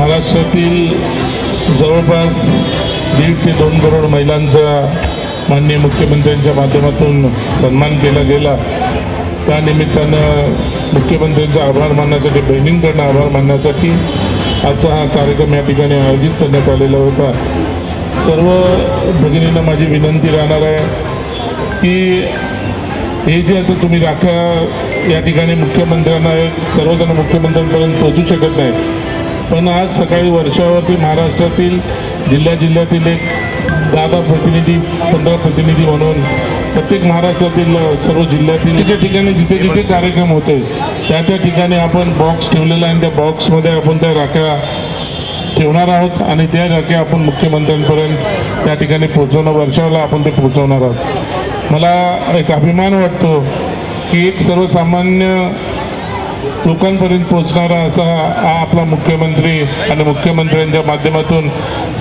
महाराष्ट्रातील जवळपास दीड ते दोन करोड महिलांचा माननीय मुख्यमंत्र्यांच्या माध्यमातून सन्मान केला गेला. त्यानिमित्तानं मुख्यमंत्र्यांचा आभार मानण्यासाठी बहिणींकडनं आभार मानण्यासाठी आजचा हा कार्यक्रम या ठिकाणी आयोजित करण्यात आलेला होता. सर्व भगिनींना माझी विनंती राहणार आहे की हे जे आता तुम्ही राख्या या ठिकाणी मुख्यमंत्र्यांना सर्वजण मुख्यमंत्र्यांपर्यंत पोहोचू शकत नाही पण आज सकाळी वर्षावरती महाराष्ट्रातील जिल्ह्या जिल्ह्यातील एक दादा प्रतिनिधी पंधरा प्रतिनिधी म्हणून प्रत्येक महाराष्ट्रातील सर्व जिल्ह्यातील ज्या ठिकाणी जिथे जिथे कार्यक्रम होते त्या त्या ठिकाणी आपण बॉक्स ठेवलेला आहे आणि त्या बॉक्समध्ये आपण त्या राख्या ठेवणार आहोत आणि त्या राख्या आपण मुख्यमंत्र्यांपर्यंत त्या ठिकाणी पोहोचवणं वर्षाला आपण ते पोहोचवणार आहोत. मला एक अभिमान वाटतो की एक सर्वसामान्य लोकांपर्यंत पोहोचणारा असा हा आपला मुख्यमंत्री आणि मुख्यमंत्र्यांच्या माध्यमातून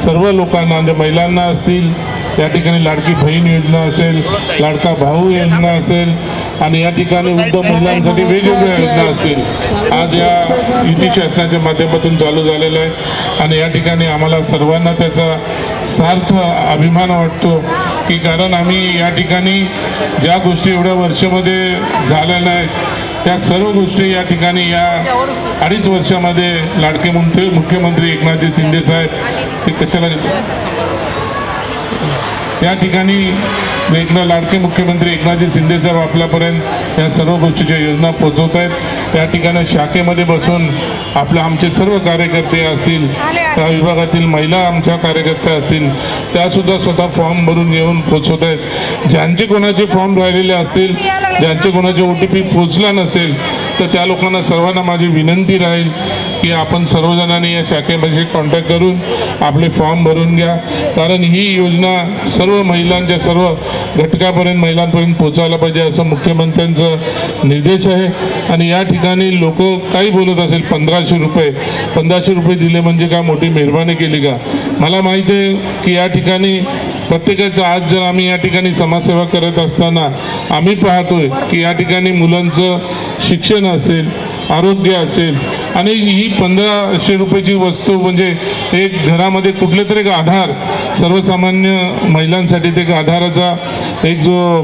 सर्व लोकांना म्हणजे महिलांना असतील या ठिकाणी लाडकी बहीण योजना असेल लाडका भाऊ योजना असेल आणि या ठिकाणी वृद्ध महिलांसाठी वेगवेगळ्या योजना असतील. आज या युती शासनाच्या माध्यमातून चालू झालेलं आहे आणि या ठिकाणी आम्हाला सर्वांना त्याचा सार्थ अभिमान वाटतो की कारण आम्ही या ठिकाणी ज्या गोष्टी एवढ्या वर्षामध्ये झालेल्या आहेत त्या सर्व गोष्टी या ठिकाणी या अडीच वर्षामध्ये लाडके मुख्य मुख्यमंत्री एकनाथजी शिंदे साहेब ते कशाला या ठिकाणी एकनाथ लाडके मुख्यमंत्री एकनाथजी शिंदे साहेब आपल्यापर्यंत या सर्व गोष्टीच्या योजना पोचवत आहेत. त्या ठिकाणी शाखेमध्ये बसून आपल्या आमचे सर्व कार्यकर्ते असतील त्या विभागातील महिला आमच्या कार्यकर्त्या असतील त्यासुद्धा स्वतः फॉर्म भरून येऊन पोचवत आहेत. ज्यांचे कोणाचे फॉर्म राहिलेले असतील ज्यांचे कोणाचे ओ टी पी पोचला नसेल तर त्या लोकांना सर्वांना माझी विनंती राहील. की आपण सर्वजणांनी या शाखेमध्ये कॉन्टॅक्ट करून आपले फॉर्म भरून घ्या. कारण ही योजना सर्व महिलांच्या सर्व घटकापर्यंत महिलांपर्यंत पोचायला पाहिजे असं मुख्यमंत्र्यांचं निर्देश आहे. आणि या ठिकाणी लोक काही बोलत असेल पंधराशे रुपये. पंधराशे रुपये दिले म्हणजे का मोठी मेहरबानी केली का? मला माहिती आहे की या ठिकाणी प्रत्येकाचं आज जर आम्ही या ठिकाणी समाजसेवा करत असताना आम्ही पाहतोय की या ठिकाणी मुलांचं शिक्षण असेल आरोग्य असेल आणि ही पंधराशे रुपयाची वस्तू म्हणजे एक घरामध्ये कुठले तरी एक आधार सर्वसामान्य महिलांसाठी ते एक आधाराचा एक जो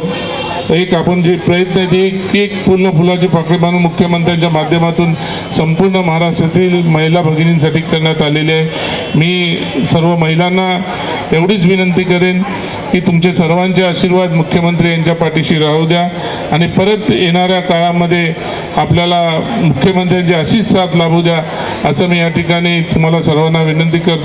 एक आपण जे प्रयत्न आहे ते एक पूर्ण फुलाची पाकळी बांधून मुख्यमंत्र्यांच्या माध्यमातून संपूर्ण महाराष्ट्रातील महिला भगिनींसाठी करण्यात आलेली आहे. मी सर्व महिलांना एवढीच विनंती करेन की तुमचे सर्वांचे आशीर्वाद मुख्यमंत्री यांच्या पाठीशी राहू द्या. आणि परत येणाऱ्या काळामध्ये आपल्याला मुख्यमंत्र्यांची अशीच साथ लाभू द्या असं मी या ठिकाणी तुम्हाला सर्वांना विनंती करतो.